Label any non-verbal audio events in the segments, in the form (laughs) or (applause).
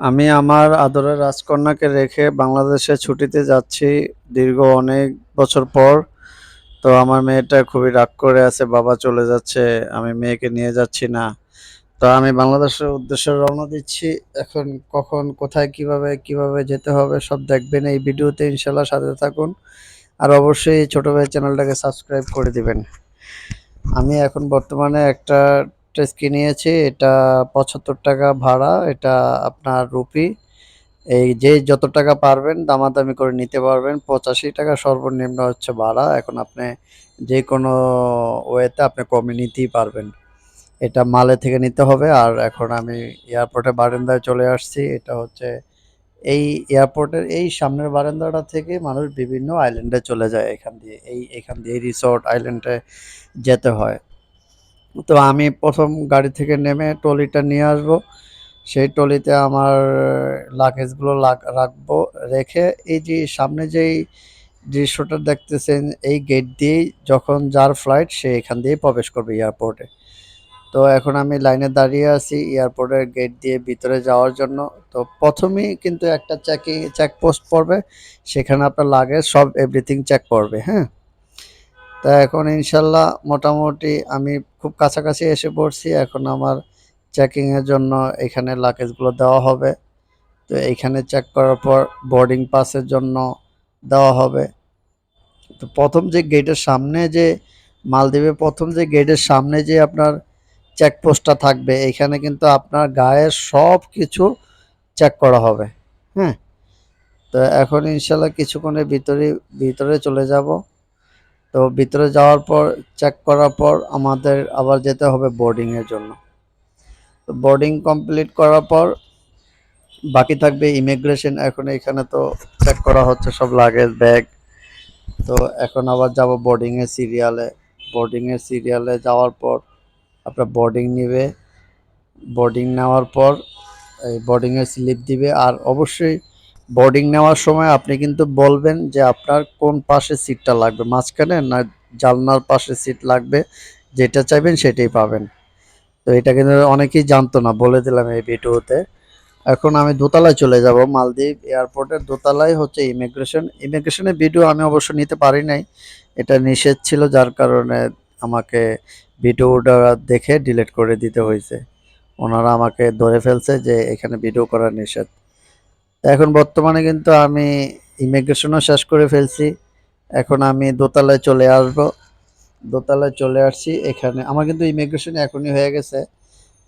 আমি আমার আদরের রাজকন্যাকে রেখে বাংলাদেশে ছুটিতে যাচ্ছি দীর্ঘ অনেক বছর পর। তো আমার মেয়েটা খুবই রাগ করে আছে, বাবা চলে যাচ্ছে, আমি মেয়েকে নিয়ে যাচ্ছি না। তো আমি বাংলাদেশের উদ্দেশ্যে রওনা দিচ্ছি। এখন কখন, কোথায়, কীভাবে, কীভাবে যেতে হবে সব দেখবেন এই ভিডিওতে ইনশাল্লাহ সাথে থাকুন। আর অবশ্যই ছোটো ভাই চ্যানেলটাকে সাবস্ক্রাইব করে দিবেন। আমি এখন বর্তমানে একটা টেস্কি নিয়েছি। এটা ৳৭৫ ভাড়া। এটা আপনার রুপি। এই যে যত টাকা পারবেন, দামাদামি করে নিতে পারবেন। ৳৮৫ সর্বনিম্ন হচ্ছে ভাড়া। এখন আপনি যে কোনো ওয়েতে আপনি কমে নিতেই পারবেন। এটা মালে থেকে নিতে হবে। আর এখন আমি এয়ারপোর্টের বারান্দায় চলে আসছি। এটা হচ্ছে এই এয়ারপোর্টের এই সামনের বারান্দাটা থেকে মানুষ বিভিন্ন আইল্যান্ডে চলে যায় এখান দিয়ে। এই এখান দিয়ে রিসোর্ট আইল্যান্ডে যেতে হয়। তো আমি প্রথম গাড়ি থেকে নেমে ট্রলিটা নিয়ে আসব। সেই ট্রলিতে আমার লাগেজগুলো লাগ রাখব। রেখে এই যে সামনে যেই দৃশ্যটা দেখতেছেন এই গেট দিয়েই যখন যার ফ্লাইট সে এখান দিয়েই প্রবেশ করবে এয়ারপোর্টে। তো এখন আমি লাইনে দাঁড়িয়ে আছি এয়ারপোর্টের গেট দিয়ে ভিতরে যাওয়ার জন্য। তো প্রথমেই কিন্তু একটা চেকিং চেকপোস্ট পড়বে। সেখানে আপনার লাগেজ সব এভরিথিং চেক করবে, হ্যাঁ? তো এখন ইনশাল্লাহ মোটামুটি আমি খুব কাছাকাছি এসে পড়ছি। এখন আমার চেকিংয়ের জন্য এখানে লাগেজগুলো দেওয়া হবে। তো এইখানে চেক করার পর বোর্ডিং পাসের জন্য দেওয়া হবে। তো প্রথম যে গেটের সামনে যে মালদ্বীপের প্রথম যে গেটের সামনে যে আপনার চেকপোস্টটা থাকবে এখানে কিন্তু আপনার গায়ের সব কিছু চেক করা হবে, হ্যাঁ? তো এখন ইনশাল্লাহ কিছুক্ষণের ভিতরে ভিতরে চলে যাব। তো ভিতরে যাওয়ার পর চেক করার পর আমাদের আবার যেতে হবে বোর্ডিং এর জন্য। তো বোর্ডিং কমপ্লিট করার পর বাকি থাকবে ইমিগ্রেশন। এখন এখানে তো চেক করা হচ্ছে সব লাগেজ, ব্যাগ। তো এখন আবার যাব বোর্ডিং এর সিরিয়ালে। বোর্ডিং এর সিরিয়ালে যাওয়ার পর আপনার বোর্ডিং নিবে। বোর্ডিং নেওয়ার পর এই বোর্ডিং এর স্লিপ দিবে। আর অবশ্যই বোর্ডিং নেওয়ার সময় আপনি কিন্তু বলবেন যে আপনার কোন পাশে সিটটা লাগবে। মাঝখানে না জানলার পাশে সিট লাগবে। যেটা চাইবেন সেটাই পাবেন। তো এটা কিন্তু অনেকেই জানতো না। বলে দিলাম এই ভিডিওতে। এখন আমি দোতলায় চলে যাব। মালদ্বীপ এয়ারপোর্টের দোতলায় হচ্ছে ইমিগ্রেশন। ইমিগ্রেশনের ভিডিও আমি অবশ্য নিতে পারি নাই। এটা নিষেধ ছিল যার কারণে আমাকে ভিডিওটা দেখে ডিলিট করে দিতে হয়েছে ওনারা আমাকে ধরে ফেলছে যে এখানে ভিডিও করা নিষেধ। এখন বর্তমানে কিন্তু আমি ইমিগ্রেশনও শেষ করে ফেলছি। এখন আমি দোতলায় চলে আসব। দোতলায় চলে আসছি। এখানে আমার কিন্তু ইমিগ্রেশন এখনই হয়ে গেছে।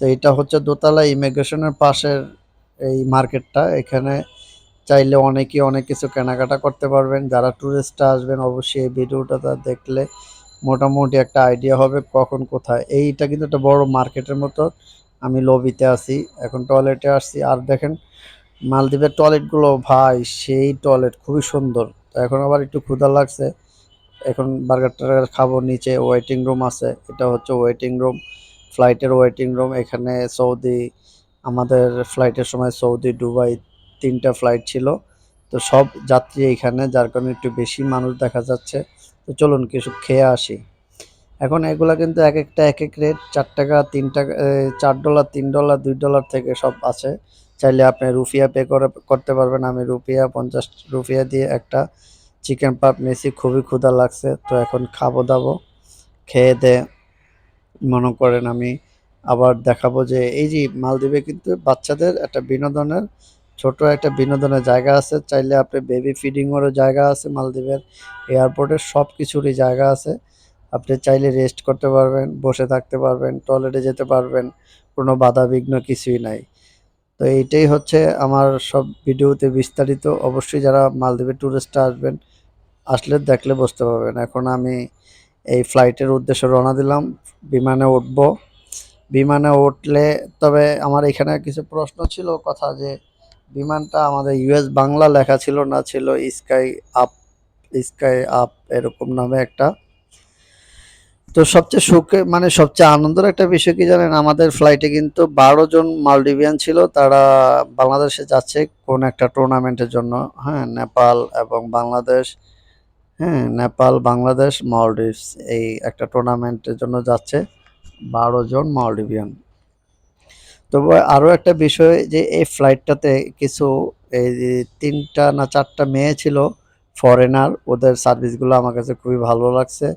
তো এটা হচ্ছে দোতলা ইমিগ্রেশনের পাশের এই মার্কেটটা। এখানে চাইলে অনেকেই অনেক কিছু কেনাকাটা করতে পারবেন। যারা টুরিস্টরা আসবেন, অবশ্যই এই ভিডিওটা দেখলে মোটামুটি একটা আইডিয়া হবে কখন কোথায়। এইটা কিন্তু একটা বড় মার্কেটের মতো। আমি লবিতে আছি। এখন টয়লেটে আসছি। আর দেখেন মালদ্বীপের টয়লেটগুলো ভাই সেই টয়লেট খুবই সুন্দর। তো এখন আবার একটু ক্ষুধা লাগছে। এখন বার্গার-টার্গার খাব। নিচে ওয়েটিং রুম আছে। এটা হচ্ছে ওয়েটিং রুম। ফ্লাইটের ওয়েটিং রুম। এখানে সৌদি আমাদের ফ্লাইটের সময় সৌদি, দুবাই ৩ টা ফ্লাইট ছিল। তো সব যাত্রী এখানে যার কারণে একটু বেশি মানুষ দেখা যাচ্ছে। তো চলুন কিছু খেয়ে আসি। এখন এগুলা কিন্তু এক একটা এক এক রেট ৳৪, ৳৩ এ $৪, $৩, $২ থেকে সব আছে। চাইলে আপনি রুপিয়া পে করে করতে পারবেন। আমি রুপিয়া ৫০ রুপিয়া দিয়ে একটা চিকেন পাপ নিয়েছি। খুবই ক্ষুধা লাগছে। তো এখন খাবো-দাবো। খেয়ে-দেয়ে মনে করেন আমি আবার দেখাবো যে এই যে মালদ্বীপে কিন্তু বাচ্চাদের একটা বিনোদনের ছোট একটা বিনোদনের জায়গা আছে। চাইলে আপনি বেবি ফিডিংয়েরও জায়গা আছে মালদ্বীপের এয়ারপোর্টে সবকিছুরই জায়গা আছে। আপনি চাইলে রেস্ট করতে পারবেন, বসে থাকতে পারবেন, টয়লেটে যেতে পারবেন। কোনো বাধাবিঘ্ন কিছুই নাই। তো এইটাই হচ্ছে আমার সব ভিডিওতে বিস্তারিত। অবশ্যই যারা মালদ্বীপের টুরিস্টরা আসবেন, আসলে দেখলে বুঝতে পারবেন। এখন আমি এই ফ্লাইটের উদ্দেশ্যে রওনা দিলাম। বিমানে উঠবো। বিমানে উঠলে তবে আমার এখানে কিছু প্রশ্ন ছিল কথা যে বিমানটা আমাদের ইউএস বাংলা লেখা ছিল না ছিল স্কাই আপ স্কাই আপ এরকম নামে একটা। তো সবচেয়ে সুখে মানে সবচেয়ে আনন্দের একটা বিষয় কি জানেন? আমাদের ফ্লাইটে কিন্তু ১২ জন মালদ্বীপিয়ান ছিল। তারা বাংলাদেশে যাচ্ছে কোন একটা টুর্নামেন্টের জন্য, হ্যাঁ? নেপাল এবং বাংলাদেশ, হ্যাঁ? নেপাল, বাংলাদেশ, মালদ্বীপস এই একটা টুর্নামেন্টের জন্য যাচ্ছে ১২ জন মালদ্বীপিয়ান। তবে আরও একটা বিষয় যে এই ফ্লাইটটাতে কিছু এই তিনটা না ৪ টা মেয়ে ছিল ফরেনার। ওদের সার্ভিসগুলো আমার কাছে খুবই ভালো লাগছে।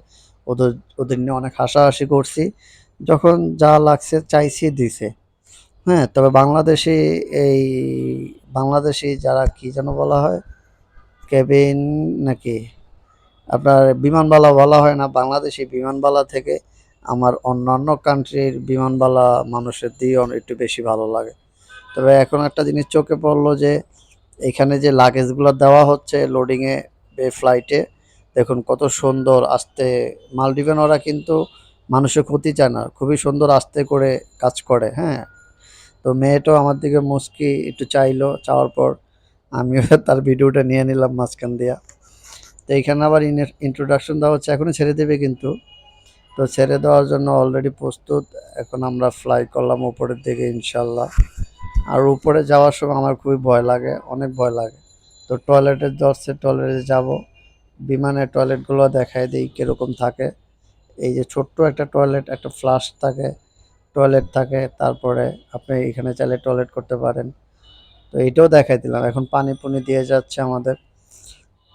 ওদের ওদের নিয়ে অনেক হাসাহাসি করছি। যখন যা লাগছে চাইছি দিছে। হ্যাঁ? তবে বাংলাদেশী এই, বাংলাদেশী যারা কি যেন বলা হয়? কেবিন নাকি? আপনার বিমানবালা বলা হয় না। বাংলাদেশি বিমানবালা থেকে আমার অন্যান্য কান্ট্রির বিমানবালা মানুষের দিয়েও একটু বেশি ভালো লাগে। তবে এখন একটা জিনিস চোখে পড়ল যে, এখানে যে লাগেজগুলো দেওয়া হচ্ছে লোডিংয়ে ফ্লাইটে দেখুন কত সুন্দর আস্তে মালদ্বীপের ওরা কিন্তু মানুষের ক্ষতি চায় না। খুবই সুন্দর আস্তে করে কাজ করে, হ্যাঁ? তো মেয়েটাও আমার দিকে মুচকি একটু চাইলো। চাওয়ার পর আমিও (laughs) তার ভিডিওটা নিয়ে নিলাম মাঝখান দিয়া। তো এইখানে আবার ইনে ইন্ট্রোডাকশন দেওয়া হচ্ছে। এখনই ছেড়ে দেবে কিন্তু। তো ছেড়ে দেওয়ার জন্য অলরেডি প্রস্তুত। এখন আমরা ফ্লাই করলাম উপরের দিকে ইনশাল্লাহ আর উপরে যাওয়ার সময় আমার খুবই ভয় লাগে, অনেক ভয় লাগে। তো টয়লেটে ধরছে, টয়লেটে যাব। বিমানের টয়লেটগুলো দেখায় দেই কীরকম থাকে। এই যে ছোট্ট একটা টয়লেট, একটা ফ্লাশ থাকে, টয়লেট থাকে। তারপরে আপনি এখানে চাইলে টয়লেট করতে পারেন। তো এইটাও দেখাই দিলাম। এখন পানি-পুনি দিয়ে যাচ্ছে আমাদের।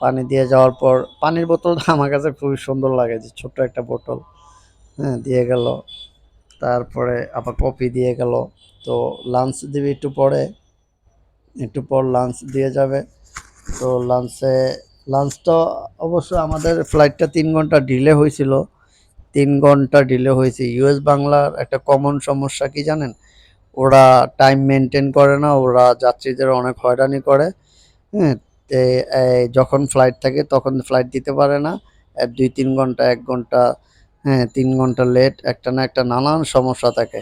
পানি দিয়ে যাওয়ার পর পানির বোতলটা (laughs) আমার কাছে খুবই সুন্দর লাগে যে ছোট্ট একটা বোতল। হ্যাঁ? দিয়ে গেল। তারপরে আবার কফি দিয়ে গেল। তো লাঞ্চ দিবে একটু পরে। একটু পর লাঞ্চ দিয়ে যাবে। তো লাঞ্চে লাঞ্চটা অবশ্য আমাদের ফ্লাইটটা তিন ঘণ্টা ডিলে হইছিল। ৩ ঘণ্টা ডিলে হয়েছে। ইউএস বাংলার একটা কমন সমস্যা কি জানেন? ওরা টাইম মেনটেন করে না। ওরা যাত্রীদের অনেক হয়রানি করে। হ্যাঁ? যখন ফ্লাইট থাকে তখন ফ্লাইট দিতে পারে না। দুই তিন ঘণ্টা, ১ ঘণ্টা, হ্যাঁ তিন ঘণ্টা লেট একটা না একটা নানান সমস্যা থাকে।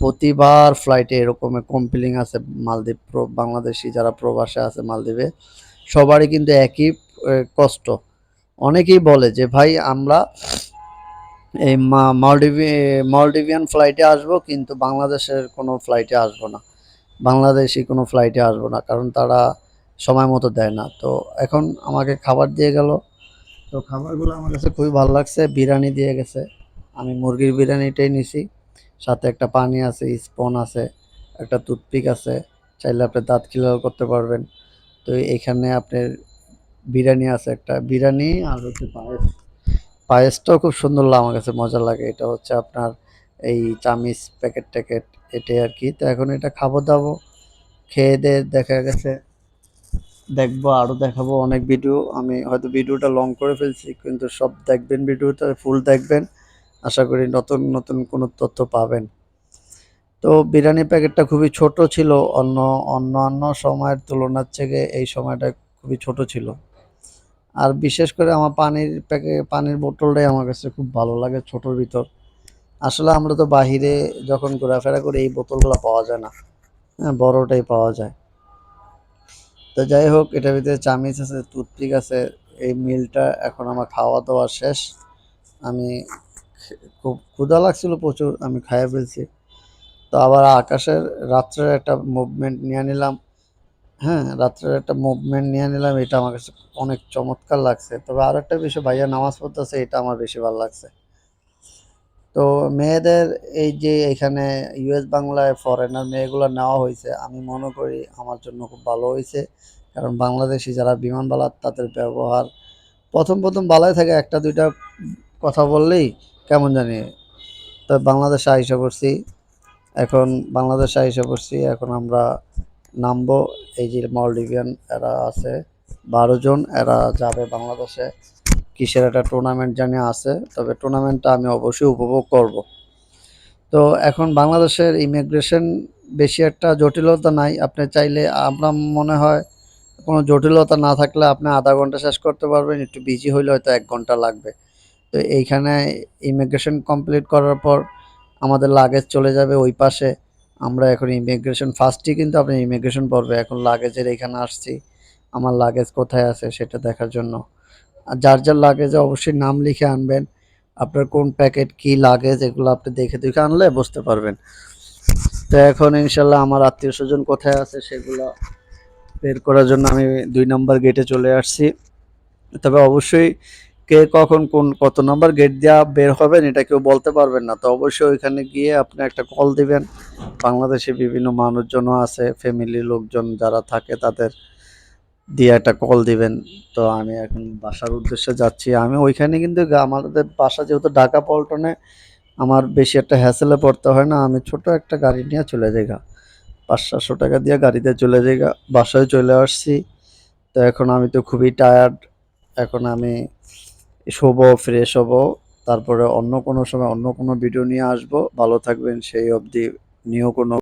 প্রতিবার ফ্লাইটে এরকমের কমপ্লেইন আছে মালদ্বীপ বাংলাদেশি যারা প্রবাসে আছে মালদ্বীপে। সবারই কিন্তু একই কষ্ট। অনেকেই বলে যে ভাই আমরা এই মা মালদ্বীপে মালদ্বীপিয়ান ফ্লাইটে আসব কিন্তু বাংলাদেশের কোনো ফ্লাইটে আসব না। বাংলাদেশী কোনো ফ্লাইটে আসব না। কারণ তারা সময় মতো দেয় না। তো এখন আমাকে খাবার দিয়ে গেল। তো খাবারগুলো আমার কাছে খুবই ভালো লাগছে। বিরিয়ানি দিয়ে গেছে। আমি মুরগির বিরিয়ানিটাই নিছি। সাথে একটা পানি আছে, স্পুন আছে, একটা টুথপিক আছে। চাইলে আপনি দাঁত খিলাল করতে পারবেন। তো এখানে আপনার বিরিয়ানি আছে একটা। বিরিয়ানি আর হচ্ছে পায়েস। পায়েসটাও খুব সুন্দর আমার কাছে মজা লাগে। এটা হচ্ছে আপনার এই চামিচ প্যাকেট-ট্যাকেট এটাই আরকি। তো এখন এটা খাবো-দাবো। খেয়ে-দেয়ে দেখা গেছে দেখব আরও দেখাবো অনেক ভিডিও। আমি হয়তো ভিডিওটা লং করে ফেলছি। কিন্তু সব দেখবেন ভিডিওটা ফুল দেখবেন। আশা করি নতুন, নতুন কোনো তথ্য পাবেন। তো বিরিয়ানির প্যাকেটটা খুবই ছোট ছিল। অন্য অন্য অন্য সময়ের তুলনার থেকে এই সময়টা খুবই ছোট ছিল। আর বিশেষ করে আমার পানির প্যাকে পানির বোতলটাই আমার কাছে খুব ভালো লাগে ছোটোর ভিতর। আসলে আমরা তো বাহিরে যখন ঘোরাফেরা করি এই বোতলগুলো পাওয়া যায় না। হ্যাঁ? বড়টাই পাওয়া যায়। তো যাই হোক এটার ভিতরে চামিচ আছে, টুথপিক আছে। এই মিলটা এখন আমার খাওয়া-দাওয়া শেষ। আমি খুব ক্ষুধা লাগছিল প্রচুর। আমি খাইয়ে ফেলছি। তো আবার আকাশের রাত্রের একটা মুভমেন্ট নিয়ে নিলাম। হ্যাঁ? রাত্রের একটা মুভমেন্ট নিয়ে নিলাম। এটা আমার কাছে অনেক চমৎকার লাগছে। তবে আর একটা বিষয় ভাইয়া নামাজ পড়তেছে এটা আমার বেশি ভালো লাগছে। তো মেয়েদের এই যে এখানে ইউএস বাংলায় ফরেনার মেয়েগুলো নেওয়া হয়েছে আমি মনে করি আমার জন্য খুব ভালো হয়েছে কারণ বাংলাদেশি যারা বিমানবালা তাদের ব্যবহার ১ম, ১ম ভালোই থাকে একটা দুইটা কথা বললেই কেমন জানি। তো বাংলাদেশে আইসা পড়ছি। এখন বাংলাদেশে আইসা পড়ছি। এখন আমরা নামবো। এই যে মলডিভিয়ান এরা আছে ১২ জন। এরা যাবে বাংলাদেশে। কিসের একটা টুর্নামেন্ট জানি আছে। তবে টুর্নামেন্টটা আমি অবশ্যই উপভোগ করব। তো এখন বাংলাদেশের ইমিগ্রেশন বেশি একটা জটিলতা নাই। আপনি চাইলে আপনার মনে হয় কোনো জটিলতা না থাকলে আপনি আধা ঘণ্টা শেষ করতে পারবেন। একটু বিজি হইলে হয়তো এক ঘণ্টা লাগবে। তো এইখানে ইমিগ্রেশন কমপ্লিট করার পর আমাদের লাগেজ চলে যাবে ওই পাশে। আমরা এখন ইমিগ্রেশন ফার্স্টেই কিন্তু আপনি ইমিগ্রেশন পড়বে। এখন লাগেজের এখানে আসছি। আমার লাগেজ কোথায় আছে সেটা দেখার জন্য। আর যার, যার লাগেজে অবশ্যই নাম লিখে আনবেন। আপনার কোন প্যাকেট কি লাগেজ এগুলো আপনি দেখে দেখে আনলে বুঝতে পারবেন। তো এখন ইনশাল্লাহ আমার আত্মীয় স্বজন কোথায় আছে সেগুলো বের করার জন্য আমি দুই নম্বর গেটে চলে আসছি। তবে অবশ্যই কে কখন কোন কত নাম্বার গেট দেওয়া বের হবেন, এটা কেউ বলতে পারবেন না। তো অবশ্যই ওইখানে গিয়ে আপনি একটা কল দিবেন। বাংলাদেশে বিভিন্ন মানুষজনও আছে ফ্যামিলির লোকজন যারা থাকে তাদের দিয়ে একটা কল দিবেন। তো আমি এখন বাসার উদ্দেশ্যে যাচ্ছি। আমি ওইখানে কিন্তু আমাদের বাসা যেহেতু ঢাকা পল্টনে, আমার বেশি একটা হ্যাসেলে পড়তে হয় না। আমি ছোট একটা গাড়ি নিয়ে চলে যাই গা। পাঁচ সাতশো টাকা দিয়ে গাড়িতে চলে যাই গা। বাসায় চলে আসছি। তো এখন আমি তো খুবই টায়ার্ড এখন আমি শোবো ফ্রেশ হব। তারপরে অন্য কোনো সময় অন্য কোনো ভিডিও নিয়ে আসব। ভালো থাকবেন, সেই অবধি নিয়েও কোনো